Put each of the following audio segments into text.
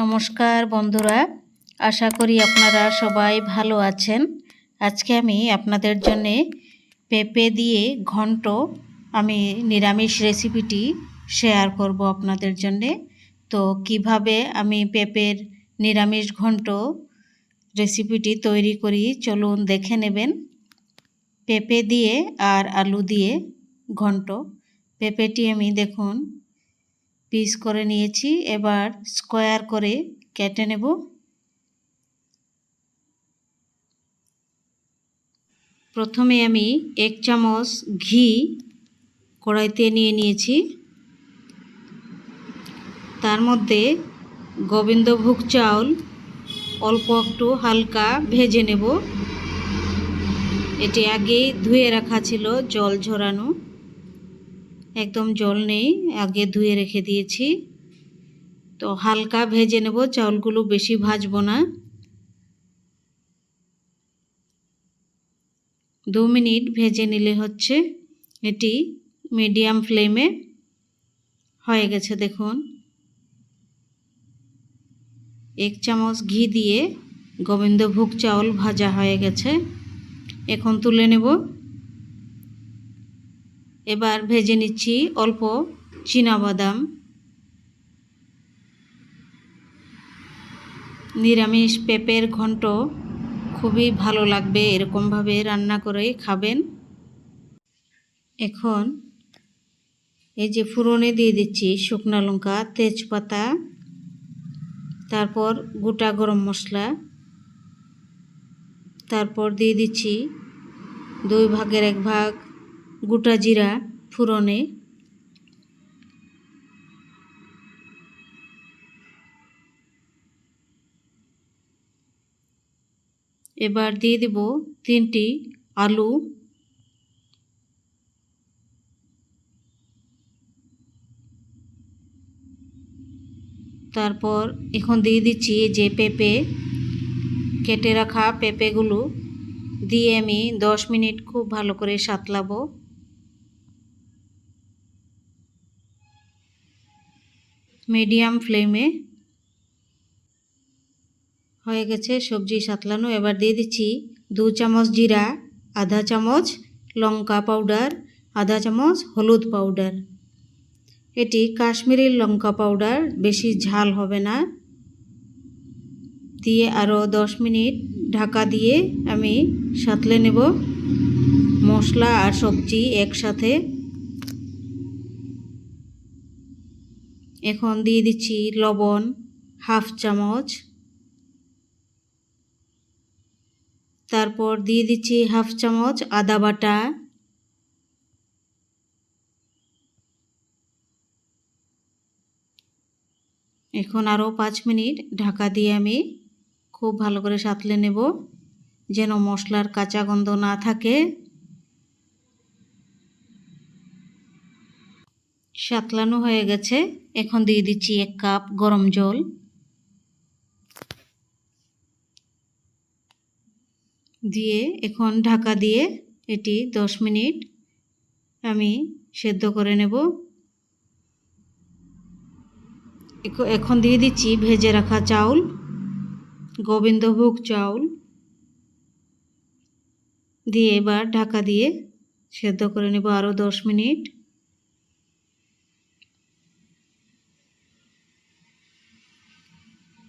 নমস্কার বন্ধুরা, আশা করি আপনারা সবাই ভালো আছেন। আজকে আমি আপনাদের জন্যে পেঁপে দিয়ে ঘন্ট আমি নিরামিষ রেসিপিটি শেয়ার করব আপনাদের জন্যে। তো কীভাবে আমি পেঁপের নিরামিষ ঘন্ট রেসিপিটি তৈরি করি চলুন দেখে নেবেন। পেঁপে দিয়ে আর আলু দিয়ে ঘন্ট। পেঁপেটি আমি দেখুন পিস করে নিয়েছি। এবার স্কোয়ার করে কেটে নেব। প্রথমে আমি এক চামচ ঘি কড়াইতে নিয়ে নিয়েছি। তার মধ্যে গোবিন্দভোগ চাউল অল্প একটু হালকা ভেজে নেব। এটি আগেই ধুয়ে রাখা ছিল জল ঝরানো। একদম জল নেই, আগে ধুয়ে রেখে দিয়েছি। তো হালকা ভেজে নেব, চাউলগুলো বেশি ভাজবো না। দু মিনিট ভেজে নিলে হচ্ছে এটি মিডিয়াম ফ্লেমে হয়ে গেছে, দেখুন। এক চামচ ঘি দিয়ে গোবিন্দভোগ চাউল ভাজা হয়ে গেছে। এখন তুলে নেব। এবার ভেজে নিচ্ছি অল্প বাদাম নিরামিষ পেঁপের ঘন্ট খুবই ভালো লাগবে, এরকমভাবে রান্না করে খাবেন। এখন এই যে ফুরনে দিয়ে দিচ্ছি শুকনো লঙ্কা, তেজপাতা, তারপর গোটা গরম মশলা, তারপর দিয়ে দিচ্ছি দুই ভাগের এক ভাগ গোটা জিরা ফুরনে এবার দিয়ে দেব তিনটি আলু। তারপর এখন দিয়ে দিচ্ছি যে পেঁপে, কেটে রাখা পেঁপেগুলো। দিয়ে আমি দশ মিনিট খুব ভালো করে সাতলাবো। মিডিয়াম ফ্লেমে হয়ে গেছে সবজি সাতলানো। এবার দিয়ে দিচ্ছি দু চামচ জিরা, আধা চামচ লঙ্কা পাউডার, আধা চামচ হলুদ পাউডার। এটি কাশ্মীরি লঙ্কা পাউডার, বেশি ঝাল হবে না। দিয়ে আরও দশ মিনিট ঢাকা দিয়ে আমি সাতলে নেব। মশলা আর সবজি একসাথে এখন দিয়ে দিচ্ছি লবণ, হাফ চামচ। তারপর দিয়ে দিচ্ছি হাফ চামচ আদা বাটা। এখন আরও পাঁচ মিনিট ঢাকা দিয়ে আমি খুব ভালো করে সাতলে নেব, যেন মশলার কাঁচা গন্ধ না থাকে। সাতলানো হয়ে গেছে। এখন দিয়ে দিচ্ছি এক কাপ গরম জল। দিয়ে এখন ঢাকা দিয়ে এটি দশ মিনিট আমি সেদ্ধ করে নেব। এখন দিয়ে দিচ্ছি ভেজে রাখা চাউল, গোবিন্দভোগ চাউল। দিয়ে এবার ঢাকা দিয়ে সেদ্ধ করে নেব আরও দশ মিনিট।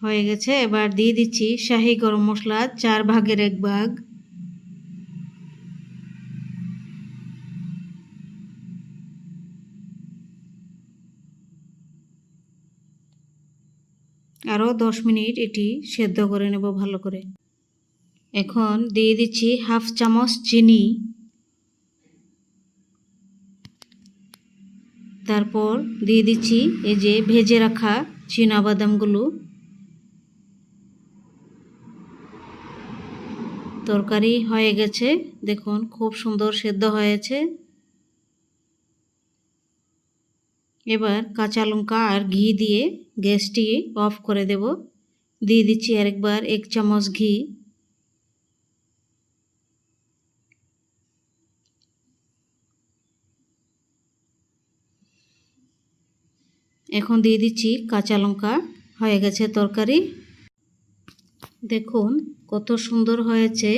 হয়ে গেছে। এবার দিয়ে দিচ্ছি শাহি গরম মশলা, চার ভাগের এক ভাগ। আরও দশ মিনিট এটি সেদ্ধ করে নেব ভালো করে। এখন দিয়ে দিচ্ছি হাফ চামচ চিনি। তারপর দিয়ে দিচ্ছি এই যে ভেজে রাখা বাদামগুলো তরকারি হয়ে গেছে। দেখুন, খুব সুন্দর সেদ্ধ হয়েছে। এবার কাঁচা লঙ্কা আর ঘি দিয়ে গ্যাসটি অফ করে দেব। দিয়ে দিচ্ছি আরেকবার এক চামচ ঘি। এখন দিয়ে দিচ্ছি কাঁচা লঙ্কা। হয়ে গেছে তরকারি। দেখুন কত সুন্দর হয়েছে।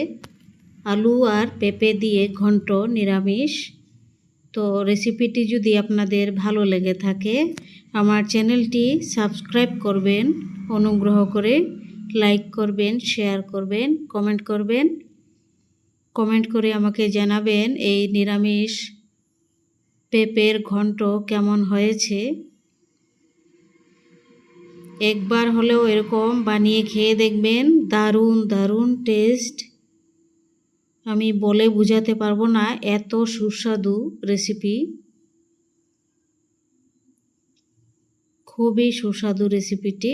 আলু আর পেঁপে দিয়ে ঘন্ট নিরামিষ। তো রেসিপিটি যদি আপনাদের ভালো লেগে থাকে, আমার চ্যানেলটি সাবস্ক্রাইব করবেন, অনুগ্রহ করে লাইক করবেন, শেয়ার করবেন, কমেন্ট করবেন। কমেন্ট করে আমাকে জানাবেন এই নিরামিষ পেঁপের ঘন্ট কেমন হয়েছে। একবার হলেও এরকম বানিয়ে খেয়ে দেখবেন, দারুণ দারুণ টেস্ট আমি বলে বুঝাতে পারব না এত সুস্বাদু রেসিপি খুবই সুস্বাদু রেসিপিটি